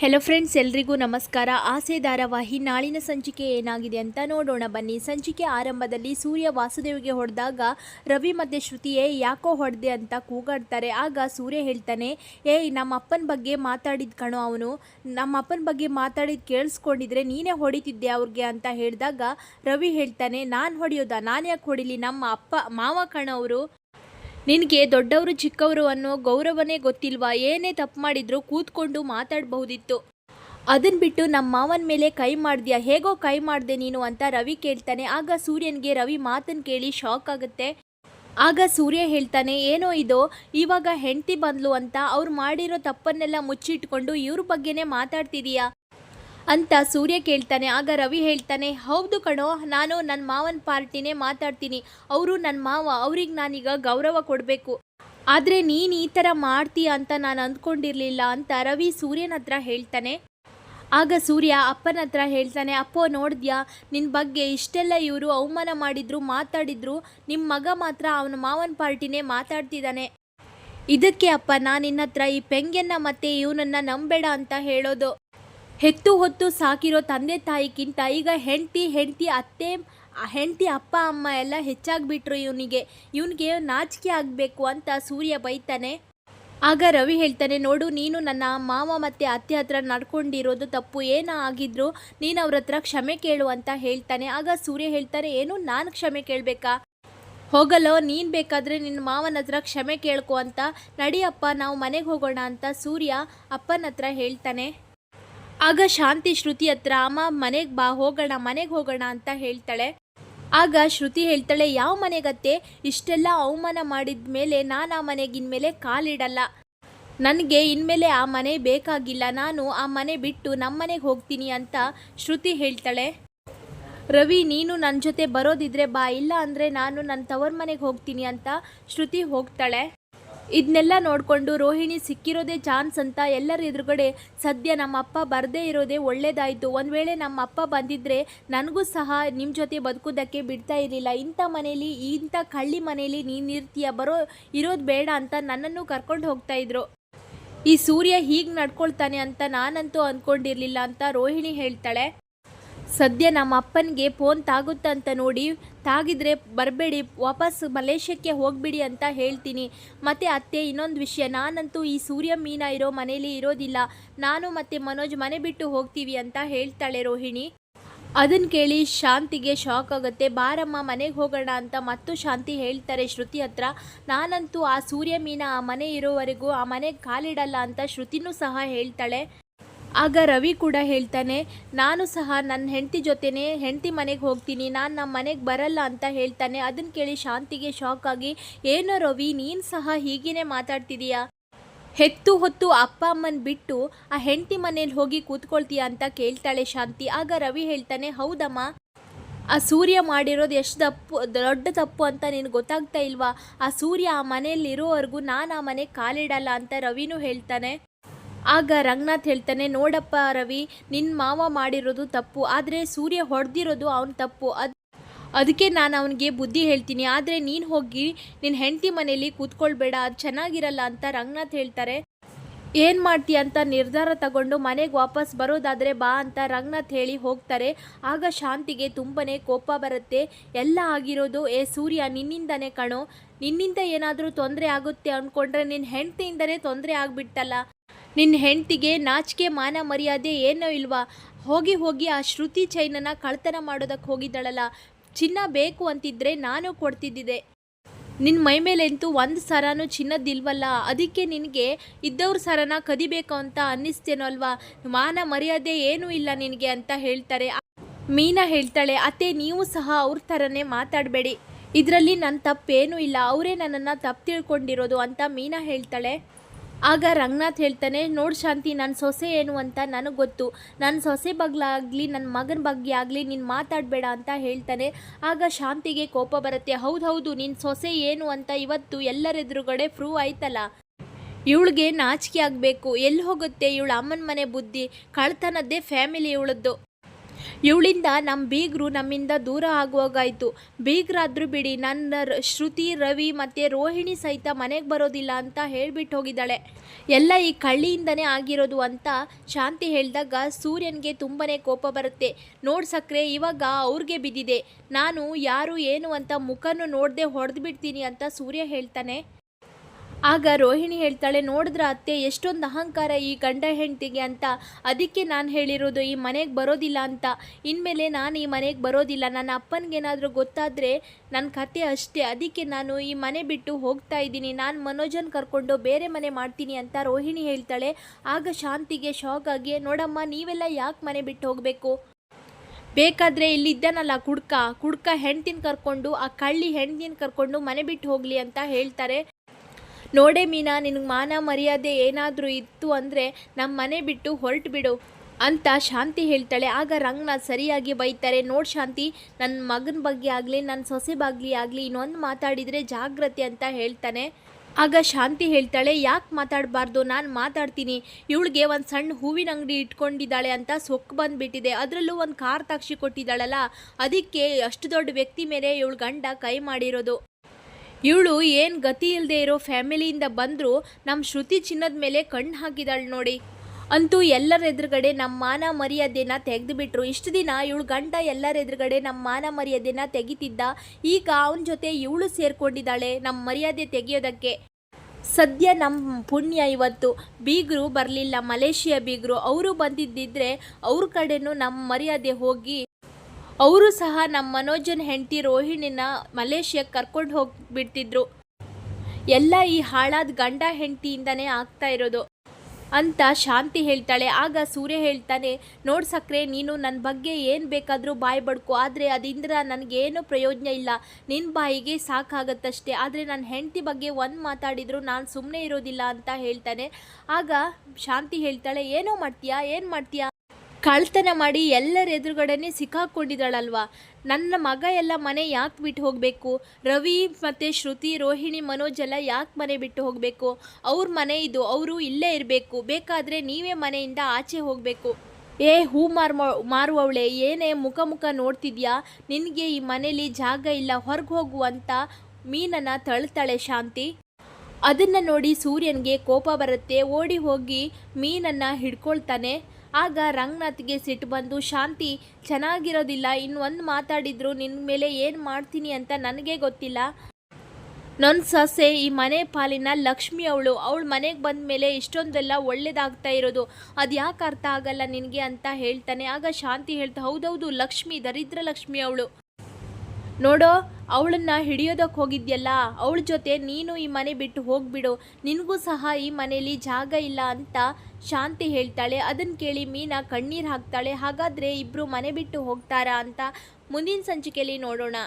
Hello friends ಎಲ್ರಿಗೂ ನಮಸ್ಕಾರ. ಆಸೆ ಧಾರಾವಾಹಿ ನಾಳಿನ ಸಂಚಿಕೆ ಏನಾಗಿದೆ ಅಂತ ನೋಡೋಣ. ಬನ್ನಿ, ಸಂಚಿಕೆ ಆರಂಭದಲ್ಲಿ ಸೂರ್ಯ ವಾಸುದೇವಿಗೆ ಹೊಡೆದಾಗ ರವಿ ಮತ್ತು ಶ್ರುತಿಯೇ ಯಾಕೋ ಹೊಡೆದೆ? ಅಂತ ಕೂಗಾಡ್ತಾರೆ. ಆಗ ಸೂರ್ಯ ಹೇಳ್ತಾನೆ, ಏಯ್ ನಮ್ಮ ಅಪ್ಪನ ಬಗ್ಗೆ ಮಾತಾಡಿದ ಕಣೋ ಅವನು. ನಮ್ಮ ಅಪ್ಪನ ಬಗ್ಗೆ ಮಾತಾಡಿದ ಕೇಳಿಸ್ಕೊಂಡಿದ್ರೆ ನೀನೇ ಹೊಡಿತಿದ್ದೆ ಅವ್ರಿಗೆ, ಅಂತ ಹೇಳಿದಾಗ ರವಿ ಹೇಳ್ತಾನೆ, ನಾನು ಹೊಡೆಯೋದಾ? ನಾನು ಯಾಕೆ ಹೊಡಿಲಿ? ನಮ್ಮ ಅಪ್ಪ, ಮಾವ ಕಣೋ ಅವರು. ನಿನಗೆ ದೊಡ್ಡವರು ಚಿಕ್ಕವರು ಅನ್ನೋ ಗೌರವನೇ ಗೊತ್ತಿಲ್ವಾ? ಏನೇ ತಪ್ಪು ಮಾಡಿದ್ರು ಕೂತ್ಕೊಂಡು ಮಾತಾಡಬಹುದಿತ್ತು. ಅದನ್ನ ಬಿಟ್ಟು ನಮ್ಮ ಮಾವನ ಮೇಲೆ ಕೈ ಮಾಡಿದ್ಯಾ? ಹೇಗೋ ಕೈ ಮಾಡಿದೆ ನೀನು ಅಂತ ರವಿ ಕೇಳ್ತಾನೆ. ಆಗ ಸೂರ್ಯನಿಗೆ ರವಿ ಮಾತನ್ನು ಕೇಳಿ ಶಾಕ್ ಆಗುತ್ತೆ. ಆಗ ಸೂರ್ಯ ಹೇಳ್ತಾನೆ, ಏನೋ ಇದು? ಇವಾಗ ಹೆಂಡತಿ ಬಂದ್ಲು ಅಂತ? ಅವ್ರು ಮಾಡಿರೋ ತಪ್ಪನ್ನೆಲ್ಲ ಮುಚ್ಚಿಟ್ಕೊಂಡು ಇವ್ರ ಬಗ್ಗೆನೇ ಮಾತಾಡ್ತಿದೀಯಾ? ಅಂತ ಸೂರ್ಯ ಕೇಳ್ತಾನೆ, ಆಗ ರವಿ ಹೇಳ್ತಾನೆ, ಹೌದು ಕಣೋ, ನಾನು ನನ್ನ ಮಾವನ ಪಾರ್ಟಿನೇ ಮಾತಾಡ್ತೀನಿ. ಅವರು ನನ್ನ ಮಾವ, ಅವ್ರಿಗೆ ನಾನೀಗ ಗೌರವ ಕೊಡಬೇಕು. ಆದರೆ ನೀನು ಈ ಥರ ಮಾಡ್ತೀಯ ಅಂತ ನಾನು ಅಂದ್ಕೊಂಡಿರಲಿಲ್ಲ ಅಂತ ರವಿ ಸೂರ್ಯನ ಹತ್ರ ಹೇಳ್ತಾನೆ. ಆಗ ಸೂರ್ಯ ಅಪ್ಪನ ಹತ್ರ ಹೇಳ್ತಾನೆ, ಅಪ್ಪೋ, ನೋಡಿದ್ಯಾ? ನಿನ್ನ ಬಗ್ಗೆ ಇಷ್ಟೆಲ್ಲ ಇವರು ಅವಮಾನ ಮಾಡಿದ್ರು, ಮಾತಾಡಿದ್ರು. ನಿಮ್ಮ ಮಗ ಮಾತ್ರ ಅವನ ಮಾವನ ಪಾರ್ಟಿನೇ ಮಾತಾಡ್ತಿದ್ದಾನೆ ಇದಕ್ಕೆ ಅಪ್ಪ, ನಾನು ನಿನ್ನ ಹತ್ರ ಈ ಪೆಂಗ್ಯನ್ನ ಮತ್ತೆ ಇವನನ್ನ ನಂಬೇಡ ಅಂತ ಹೇಳೋದು. ಹೆತ್ತು ಹೊತ್ತು ಸಾಕಿರೋ ತಂದೆ ತಾಯಿಗಿಂತ ಈಗ ಹೆಂಡತಿ ಹೆಂಡತಿ ಅತ್ತೆ, ಹೆಂಡತಿ ಅಪ್ಪ, ಅಮ್ಮ ಎಲ್ಲ ಹೆಚ್ಚಾಗ್ಬಿಟ್ರು ಇವನಿಗೆ. ಇವನಿಗೆ ನಾಚಿಕೆ ಆಗಬೇಕು ಅಂತ ಸೂರ್ಯ ಬೈತಾನೆ. ಆಗ ರವಿ ಹೇಳ್ತಾನೆ, ನೋಡು, ನೀನು ನನ್ನ ಮಾವ ಮತ್ತು ಅತ್ತೆ ಹತ್ರ ನಡ್ಕೊಂಡಿರೋದು ತಪ್ಪು. ಏನ ಆಗಿದ್ರು ನೀನು ಅವ್ರ ಹತ್ರ ಕ್ಷಮೆ ಕೇಳು ಅಂತ ಹೇಳ್ತಾನೆ. ಆಗ ಸೂರ್ಯ ಹೇಳ್ತಾನೆ ಏನು, ನಾನು ಕ್ಷಮೆ ಕೇಳಬೇಕಾ? ಹೋಗಲೋ, ನೀನು ಬೇಕಾದರೆ ನಿನ್ನ ಮಾವನ ಹತ್ರ ಕ್ಷಮೆ ಕೇಳ್ಕೊ ಅಂತ. ನಡಿಯಪ್ಪ ನಾವು ಮನೆಗೆ ಹೋಗೋಣ ಅಂತ ಸೂರ್ಯ ಅಪ್ಪನ ಹತ್ರ ಹೇಳ್ತಾನೆ. ಆಗ ಶಾಂತಿ ಶ್ರುತಿ ಹತ್ರ, ಅಮ್ಮ, ಮನೆಗೆ ಬಾ, ಹೋಗೋಣ, ಮನೆಗೆ ಹೋಗೋಣ ಅಂತ ಹೇಳ್ತಾಳೆ. ಆಗ ಶ್ರುತಿ ಹೇಳ್ತಾಳೆ, ಯಾವ ಮನೆಗತ್ತೆ? ಇಷ್ಟೆಲ್ಲ ಅವಮಾನ ಮಾಡಿದ ಮೇಲೆ ನಾನು ಆ ಮನೆಗೆ ಇನ್ಮೇಲೆ ಕಾಲಿಡಲ್ಲ. ನನಗೆ ಇನ್ಮೇಲೆ ಆ ಮನೆ ಬೇಕಾಗಿಲ್ಲ. ನಾನು ಆ ಮನೆ ಬಿಟ್ಟು ನಮ್ಮನೆಗೆ ಹೋಗ್ತೀನಿ ಅಂತ ಶ್ರುತಿ ಹೇಳ್ತಾಳೆ. ರವಿ, ನೀನು ನನ್ನ ಜೊತೆ ಬರೋದಿದ್ರೆ ಬಾ. ಇಲ್ಲ ಅಂದರೆ ನಾನು ನನ್ನ ತವರ್ ಮನೆಗೆ ಹೋಗ್ತೀನಿ ಅಂತ ಶ್ರುತಿ ಹೋಗ್ತಾಳೆ. ಇದನ್ನೆಲ್ಲ ನೋಡಿಕೊಂಡು ರೋಹಿಣಿ ಸಿಕ್ಕಿರೋದೇ ಚಾನ್ಸ್ ಅಂತ ಎಲ್ಲರ ಎದುರುಗಡೆ ಸದ್ಯ ನಮ್ಮ ಅಪ್ಪ ಬರದೇ ಇರೋದೇ ಒಳ್ಳೇದಾಯಿತು. ಒಂದು ವೇಳೆ ನಮ್ಮ ಅಪ್ಪ ಬಂದಿದ್ದರೆ ನನಗೂ ಸಹ ನಿಮ್ಮ ಜೊತೆ ಬದುಕೋದಕ್ಕೆ ಬಿಡ್ತಾ ಇರಲಿಲ್ಲ. ಇಂಥ ಮನೇಲಿ, ಇಂಥ ಕಳ್ಳಿ ಮನೇಲಿ ನೀನು ಇರ್ತೀಯ? ಬರೋ, ಇರೋದು ಬೇಡ ಅಂತ ನನ್ನನ್ನು ಕರ್ಕೊಂಡು ಹೋಗ್ತಾ ಇದ್ರು. ಈ ಸೂರ್ಯ ಹೀಗೆ ನಡ್ಕೊಳ್ತಾನೆ ಅಂತ ನಾನಂತೂ ಅಂದ್ಕೊಂಡಿರಲಿಲ್ಲ ಅಂತ ರೋಹಿಣಿ ಹೇಳ್ತಾಳೆ. ಸದ್ಯ ನಮ್ಮ ಅಪ್ಪನಿಗೆ ಫೋನ್ ತಾಗುತ್ತಂತ ನೋಡಿ, ತಾಗಿದ್ರೆ ಬರಬೇಡಿ ವಾಪಸ್ ಮಲೇಷ್ಯಾಕ್ಕೆ ಹೋಗ್ಬಿಡಿ ಅಂತ ಹೇಳ್ತೀನಿ. ಮತ್ತು ಅತ್ತೆ, ಇನ್ನೊಂದು ವಿಷಯ, ನಾನಂತೂ ಈ ಸೂರ್ಯ ಮೀನ ಇರೋ ಮನೇಲಿ ಇರೋದಿಲ್ಲ. ನಾನು ಮತ್ತು ಮನೋಜ್ ಮನೆ ಬಿಟ್ಟು ಹೋಗ್ತೀವಿ ಅಂತ ಹೇಳ್ತಾಳೆ ರೋಹಿಣಿ. ಅದನ್ನು ಕೇಳಿ ಶಾಂತಿಗೆ ಶಾಕ್ ಆಗುತ್ತೆ. ಬಾರಮ್ಮ, ಮನೆಗೆ ಹೋಗೋಣ ಅಂತ ಮತ್ತು ಶಾಂತಿ ಹೇಳ್ತಾರೆ ಶ್ರುತಿ ಹತ್ರ. ನಾನಂತೂ ಆ ಸೂರ್ಯ ಮೀನ ಆ ಮನೆ ಇರೋವರೆಗೂ ಆ ಮನೆಗೆ ಕಾಲಿಡಲ್ಲ ಅಂತ ಶ್ರುತಿನೂ ಸಹ ಹೇಳ್ತಾಳೆ. ಆಗ ರವಿ ಕೂಡ ಹೇಳ್ತಾನೆ, ನಾನು ಸಹ ನನ್ನ ಹೆಂಡತಿ ಜೊತೆನೇ ಹೆಂಡತಿ ಮನೆಗೆ ಹೋಗ್ತೀನಿ, ನಾನು ನಮ್ಮ ಮನೆಗೆ ಬರಲ್ಲ ಅಂತ ಹೇಳ್ತಾನೆ. ಅದನ್ನು ಕೇಳಿ ಶಾಂತಿಗೆ ಶಾಕ್ ಆಗಿ, ಏನೋ ರವಿ, ನೀನು ಸಹ ಹೀಗೇನೆ ಮಾತಾಡ್ತಿದೀಯಾ? ಹೆತ್ತು ಹೊತ್ತು ಅಪ್ಪ ಅಮ್ಮನ ಬಿಟ್ಟು ಆ ಹೆಂಡತಿ ಮನೇಲಿ ಹೋಗಿ ಕೂತ್ಕೊಳ್ತೀಯ ಅಂತ ಕೇಳ್ತಾಳೆ ಶಾಂತಿ. ಆಗ ರವಿ ಹೇಳ್ತಾನೆ, ಹೌದಮ್ಮ, ಆ ಸೂರ್ಯ ಮಾಡಿರೋದು ಎಷ್ಟು ತಪ್ಪು ದೊಡ್ಡ ತಪ್ಪು ಅಂತ ನಿನಗೆ ಗೊತ್ತಾಗ್ತಾ ಇಲ್ವಾ? ಆ ಸೂರ್ಯ ಆ ಮನೆಯಲ್ಲಿ ಇರೋವರೆಗೂ ನಾನು ಆ ಮನೆಗೆ ಕಾಲಿಡಲ್ಲ ಅಂತ ರವಿನೂ ಹೇಳ್ತಾನೆ. ಆಗ ರಂಗನಾಥ್ ಹೇಳ್ತಾನೆ, ನೋಡಪ್ಪ ರವಿ ನಿನ್ನ ಮಾವ ಮಾಡಿರೋದು ತಪ್ಪು, ಆದರೆ ಸೂರ್ಯ ಹೊಡೆದಿರೋದು ಅವನ ತಪ್ಪು. ಅದು ಅದಕ್ಕೆ ನಾನು ಅವನಿಗೆ ಬುದ್ಧಿ ಹೇಳ್ತೀನಿ, ಆದರೆ ನೀನು ಹೋಗಿ ನಿನ್ನ ಹೆಂಡತಿ ಮನೇಲಿ ಕೂತ್ಕೊಳ್ಬೇಡ, ಅದು ಚೆನ್ನಾಗಿರಲ್ಲ ಅಂತ ರಂಗನಾಥ್ ಹೇಳ್ತಾರೆ. ಏನು ಮಾಡ್ತಿ ಅಂತ ನಿರ್ಧಾರ ತಗೊಂಡು ಮನೆಗೆ ವಾಪಸ್ ಬರೋದಾದರೆ ಬಾ ಅಂತ ರಂಗನಾಥ್ ಹೇಳಿ ಹೋಗ್ತಾರೆ. ಆಗ ಶಾಂತಿಗೆ ತುಂಬಾ ಕೋಪ ಬರುತ್ತೆ, ಎಲ್ಲ ಆಗಿರೋದು, ಏ ಸೂರ್ಯ, ನಿನ್ನಿಂದನೇ ಕಣೋ. ನಿನ್ನಿಂದ ಏನಾದರೂ ತೊಂದರೆ ಆಗುತ್ತೆ ಅಂದ್ಕೊಂಡ್ರೆ ನಿನ್ನ ಹೆಂಡತಿಯಿಂದನೇ ತೊಂದರೆ ಆಗಿಬಿಟ್ಟಲ್ಲ. ನಿನ್ನ ಹೆಂಡತಿಗೆ ನಾಚಿಕೆ, ಮಾನ, ಮರ್ಯಾದೆ ಏನೋ ಇಲ್ವಾ? ಹೋಗಿ ಹೋಗಿ ಆ ಶ್ರುತಿ ಚೈನನ ಕಳ್ತನ ಮಾಡೋದಕ್ಕೆ ಹೋಗಿದ್ದಾಳಲ್ಲ. ಚಿನ್ನ ಬೇಕು ಅಂತಿದ್ರೆ ನಾನು ಕೊಡ್ತಿದ್ದಿದೆ. ನಿನ್ನ ಮೈ ಮೇಲೆಂತೂ ಒಂದು ಸರನೂ ಚಿನ್ನದಿಲ್ವಲ್ಲ ಅದಕ್ಕೆ ನಿನಗೆ ಇದ್ದವ್ರ ಸರನ ಕದಿಬೇಕು ಅಂತ ಅನ್ನಿಸ್ತೇನೋ ಅಲ್ವಾ? ಮಾನ, ಮರ್ಯಾದೆ ಏನೂ ಇಲ್ಲ ನಿನಗೆ ಅಂತ ಹೇಳ್ತಾರೆ. ಮೀನಾ ಹೇಳ್ತಾಳೆ, ಅತ್ತೆ, ನೀವು ಸಹ ಅವ್ರ ಥರನೇ ಮಾತಾಡಬೇಡಿ. ಇದರಲ್ಲಿ ನನ್ನ ತಪ್ಪೇನೂ ಇಲ್ಲ. ಅವರೇ ನನ್ನನ್ನು ತಪ್ಪು ತಿಳ್ಕೊಂಡಿರೋದು ಅಂತ ಮೀನಾ ಹೇಳ್ತಾಳೆ. ಆಗ ರಂಗನಾಥ್ ಹೇಳ್ತಾನೆ, ನೋಡು ಶಾಂತಿ ನನ್ನ ಸೊಸೆ ಏನು ಅಂತ ನನಗೆ ಗೊತ್ತು. ನನ್ನ ಸೊಸೆ ಬಗ್ಲಾಗಲಿ ನನ್ನ ಮಗನ ಬಗ್ಗೆ ಆಗಲಿ, ನೀನು ಮಾತಾಡಬೇಡ ಅಂತ ಹೇಳ್ತಾನೆ. ಆಗ ಶಾಂತಿಗೆ ಕೋಪ ಬರುತ್ತೆ. ಹೌದು ಹೌದು ನಿನ್ನ ಸೊಸೆ ಏನು ಅಂತ ಇವತ್ತು ಎಲ್ಲರೆದುರುಗಡೆ ಪ್ರೂವ್ ಆಯ್ತಲ್ಲ. ಇವಳಿಗೆ ನಾಚಿಕೆ ಆಗಬೇಕು. ಎಲ್ಲಿ ಹೋಗುತ್ತೆ? ಇವಳು ಅಮ್ಮನ ಮನೆ ಬುದ್ಧಿ. ಕಳ್ತನದ್ದೇ ಫ್ಯಾಮಿಲಿ ಇವಳದ್ದು ಇವಳಿಂದ ನಮ್ಮ ಬೀಗರು ನಮ್ಮಿಂದ ದೂರ ಆಗುವಾಗಾಯಿತು. ಬೀಗ್ರಾದ್ರೂ ಬಿಡಿ, ನನ್ನ ಶ್ರುತಿ, ರವಿ ಮತ್ತು ರೋಹಿಣಿ ಸಹಿತ ಮನೆಗೆ ಬರೋದಿಲ್ಲ ಅಂತ ಹೇಳಿಬಿಟ್ಟು ಹೋಗಿದ್ದಾಳೆ. ಎಲ್ಲ ಈ ಕಳ್ಳಿಯಿಂದನೇ ಆಗಿರೋದು ಅಂತ ಶಾಂತಿ ಹೇಳಿದಾಗ ಸೂರ್ಯನಿಗೆ ತುಂಬಾ ಕೋಪ ಬರುತ್ತೆ. ನೋಡಿ ಸಕ್ರೆ, ಇವಾಗ ಅವ್ರಿಗೆ ಬಿದ್ದಿದೆ. ನಾನು ಯಾರು, ಏನು ಅಂತ ಮುಖನೂ ನೋಡದೆ ಹೊಡೆದು ಬಿಡ್ತೀನಿ ಅಂತ ಸೂರ್ಯ ಹೇಳ್ತಾನೆ. ಆಗ ರೋಹಿಣಿ ಹೇಳ್ತಾಳೆ, ನೋಡಿದ್ರ ಅತ್ತೆ, ಎಷ್ಟೊಂದು ಅಹಂಕಾರ ಈ ಗಂಡ ಹೆಂಡತಿಗೆ ಅಂತ. ಅದಕ್ಕೆ ನಾನು ಹೇಳಿರೋದು, ಈ ಮನೆಗೆ ಬರೋದಿಲ್ಲ ಅಂತ. ಇನ್ಮೇಲೆ ನಾನು ಈ ಮನೆಗೆ ಬರೋದಿಲ್ಲ. ನನ್ನ ಅಪ್ಪನಿಗೇನಾದರೂ ಗೊತ್ತಾದರೆ ನನ್ನ ಕತೆ ಅಷ್ಟೇ. ಅದಕ್ಕೆ ನಾನು ಈ ಮನೆ ಬಿಟ್ಟು ಹೋಗ್ತಾ ಇದ್ದೀನಿ. ನಾನು ಮನೋಜನ್ ಕರ್ಕೊಂಡು ಬೇರೆ ಮನೆ ಮಾಡ್ತೀನಿ ಅಂತ ರೋಹಿಣಿ ಹೇಳ್ತಾಳೆ. ಆಗ ಶಾಂತಿಗೆ ಶಾಕ್ ಆಗಿ, ನೋಡಮ್ಮ, ನೀವೆಲ್ಲ ಯಾಕೆ ಮನೆ ಬಿಟ್ಟು ಹೋಗಬೇಕು? ಬೇಕಾದರೆ ಇಲ್ಲಿದ್ದಾನಲ್ಲ ಕುಡ್ಕ. ಕುಡ್ಕ ಹೆಂಡ್ತಿನ ಕರ್ಕೊಂಡು, ಆ ಕಳ್ಳಿ ಹೆಂಡ್ತಿನ ಕರ್ಕೊಂಡು ಮನೆ ಬಿಟ್ಟು ಹೋಗಲಿ ಅಂತ ಹೇಳ್ತಾರೆ. ನೋಡೆ ಮೀನಾ, ನಿನಗೆ ಮಾನ ಮರ್ಯಾದೆ ಏನಾದರೂ ಇತ್ತು ಅಂದರೆ ನಮ್ಮ ಮನೆ ಬಿಟ್ಟು ಹೊರಟು ಬಿಡು ಅಂತ ಶಾಂತಿ ಹೇಳ್ತಾಳೆ. ಆಗ ರಂಗನಾಥ್ ಸರಿಯಾಗಿ ಬೈತಾರೆ. ನೋಡಿ ಶಾಂತಿ ನನ್ನ ಮಗನ ಬಗ್ಗೆ ಆಗಲಿ ನನ್ನ ಸೊಸೆ ಬಗ್ಗೆ ಆಗಲಿ ಇನ್ನೊಂದು ಮಾತಾಡಿದರೆ ಜಾಗ್ರತೆ ಅಂತ ಹೇಳ್ತಾನೆ. ಆಗ ಶಾಂತಿ ಹೇಳ್ತಾಳೆ, ಯಾಕೆ ಮಾತಾಡಬಾರ್ದು? ನಾನು ಮಾತಾಡ್ತೀನಿ. ಇವಳಿಗೆ ಒಂದು ಸಣ್ಣ ಹೂವಿನ ಅಂಗಡಿ ಇಟ್ಕೊಂಡಿದ್ದಾಳೆ ಅಂತ ಸೊಕ್ಕು ಬಂದುಬಿಟ್ಟಿದೆ. ಅದರಲ್ಲೂ ಒಂದು ಕಾರ್ ತಾಕ್ಷಿ ಕೊಟ್ಟಿದ್ದಾಳಲ್ಲ, ಅದಕ್ಕೆ ಅಷ್ಟು ದೊಡ್ಡ ವ್ಯಕ್ತಿ ಮೇಲೆ ಇವಳು ಗಂಡ ಕೈ ಮಾಡಿರೋದು. ಇವಳು ಏನು ಗತಿ ಇಲ್ಲದೆ ಇರೋ ಫ್ಯಾಮಿಲಿಯಿಂದ ಬಂದರೂ ನಮ್ಮ ಶ್ರುತಿ ಚಿನ್ನದ ಮೇಲೆ ಕಣ್ಣು ಹಾಕಿದಾಳು ನೋಡಿ. ಅಂತೂ ಎಲ್ಲರ ಎದುರುಗಡೆ ನಮ್ಮ ಮಾನ ಮರ್ಯಾದೆನ ತೆಗೆದುಬಿಟ್ರು. ಇಷ್ಟು ದಿನ ಇವಳು ಗಂಡ ಎಲ್ಲರ ಎದುರುಗಡೆ ನಮ್ಮ ಮಾನ ಮರ್ಯಾದೆನ ತೆಗಿತಿದ್ದ, ಈಗ ಅವನ ಜೊತೆ ಇವಳು ಸೇರ್ಕೊಂಡಿದ್ದಾಳೆ ನಮ್ಮ ಮರ್ಯಾದೆ ತೆಗೆಯೋದಕ್ಕೆ. ಸದ್ಯ ನಮ್ಮ ಪುಣ್ಯ ಇವತ್ತು. ಬೀಗರು ಬರಲಿಲ್ಲ, ಮಲೇಷಿಯಾ ಬೀಗರು. ಅವರು ಬಂದಿದ್ದಿದ್ರೆ ಅವ್ರ ಕಡೆನೂ ನಮ್ಮ ಮರ್ಯಾದೆ ಹೋಗಿ ಅವರು ಸಹ ನಮ್ಮ ಮನೋಜನ್ ಹೆಂಡತಿ ರೋಹಿಣಿನ ಮಲೇಷ್ಯಾಕ್ಕೆ ಕರ್ಕೊಂಡು ಹೋಗ್ಬಿಡ್ತಿದ್ರು. ಎಲ್ಲ ಈ ಹಾಳಾದ ಗಂಡ ಹೆಂಡತಿಯಿಂದನೇ ಆಗ್ತಾ ಇರೋದು. ಅಂತ ಶಾಂತಿ ಹೇಳ್ತಾಳೆ. ಆಗ ಸೂರ್ಯ ಹೇಳ್ತಾನೆ, ನೋಡ್ ಸಕ್ರೆ, ನೀನು ನನ್ನ ಬಗ್ಗೆ ಏನು ಬೇಕಾದರೂ ಬಾಯಿ ಬಡ್ಕು. ಆದರೆ ಅದರಿಂದ ನನಗೇನು ಪ್ರಯೋಜನ ಇಲ್ಲ. ನಿನ್ನ ಬಾಯಿಗೆ ಸಾಕಾಗತ್ತಷ್ಟೇ. ಆದರೆ ನನ್ನ ಹೆಂಡತಿ ಬಗ್ಗೆ ಒಂದು ಮಾತಾಡಿದ್ರು ನಾನು ಸುಮ್ಮನೆ ಇರೋದಿಲ್ಲ ಅಂತ ಹೇಳ್ತಾನೆ. ಆಗ ಶಾಂತಿ ಹೇಳ್ತಾಳೆ, ಏನೋ ಮಾಡ್ತೀಯಾ? ಏನು ಮಾಡ್ತೀಯಾ? ಕಳ್ತನ ಮಾಡಿ ಎಲ್ಲರ ಎದುರುಗಡೆನೆ ಸಿಕ್ಕಾಕೊಂಡಿದ್ದಾಳಲ್ವಾ? ನನ್ನ ಮಗ ಎಲ್ಲ ಮನೆ ಯಾಕೆ ಬಿಟ್ಟು ಹೋಗಬೇಕು? ರವಿ ಮತ್ತು ಶ್ರುತಿ, ರೋಹಿಣಿ, ಮನೋಜ್ ಎಲ್ಲ ಯಾಕೆ ಮನೆ ಬಿಟ್ಟು ಹೋಗಬೇಕು? ಅವ್ರ ಮನೆ ಇದು, ಅವರು ಇಲ್ಲೇ ಇರಬೇಕು. ಬೇಕಾದರೆ ನೀವೇ ಮನೆಯಿಂದ ಆಚೆ ಹೋಗಬೇಕು. ಏ, ಹೂ ಮಾರ್ ಮಾರುವವಳೆ, ಏನೇ ಮುಖ ಮುಖ ನೋಡ್ತಿದ್ಯಾ? ನಿನಗೆ ಈ ಮನೇಲಿ ಜಾಗ ಇಲ್ಲ, ಹೊರಗೆ ಹೋಗು ಅಂತ ಮೀನನ್ನು ತಳ್ತಾಳೆ ಶಾಂತಿ. ಅದನ್ನು ನೋಡಿ ಸೂರ್ಯನಿಗೆ ಕೋಪ ಬರುತ್ತೆ. ಓಡಿ ಹೋಗಿ ಮೀನನ್ನು ಹಿಡ್ಕೊಳ್ತಾನೆ. ಆಗ ರಂಗನಾಥ್ಗೆ ಸಿಟ್ಟು ಬಂದು, ಶಾಂತಿ, ಚೆನ್ನಾಗಿರೋದಿಲ್ಲ ಇನ್ನೊಂದು ಮಾತಾಡಿದ್ರು ನಿನ್ನ ಮೇಲೆ ಏನು ಮಾಡ್ತೀನಿ ಅಂತ ನನಗೆ ಗೊತ್ತಿಲ್ಲ. ನನ್ನ ಸೊಸೆ, ಈ ಮನೆ ಪಾಲಿನ ಲಕ್ಷ್ಮಿ ಅವಳು ಅವಳು ಮನೆಗೆ ಬಂದ ಮೇಲೆ ಇಷ್ಟೊಂದೆಲ್ಲ ಒಳ್ಳೇದಾಗ್ತಾ ಇರೋದು. ಅದು ಯಾಕೆ ಅರ್ಥ ಆಗಲ್ಲ ನಿನಗೆ ಅಂತ ಹೇಳ್ತಾನೆ. ಆಗ ಶಾಂತಿ ಹೇಳ್ತಾ, ಹೌದೌದು, ಲಕ್ಷ್ಮಿ, ದರಿದ್ರ ಲಕ್ಷ್ಮಿ ಅವಳು. ನೋಡೋ ಅವಳನ್ನ ಹಿಡಿಯೋದಕ್ಕೆ ಹೋಗಿದ್ಯಲ್ಲ, ಅವಳ ಜೊತೆ ನೀನು ಈ ಮನೆ ಬಿಟ್ಟು ಹೋಗ್ಬಿಡು, ನಿನಗೂ ಸಹ ಈ ಮನೇಲಿ ಜಾಗ ಇಲ್ಲ ಅಂತ ಶಾಂತಿ ಹೇಳ್ತಾಳೆ. ಅದನ್ನು ಕೇಳಿ ಮೀನಾ ಕಣ್ಣೀರು ಹಾಕ್ತಾಳೆ. ಹಾಗಾದರೆ ಇಬ್ಬರು ಮನೆ ಬಿಟ್ಟು ಹೋಗ್ತಾರಾ ಅಂತ ಮುಂದಿನ ಸಂಚಿಕೆಯಲ್ಲಿ ನೋಡೋಣ.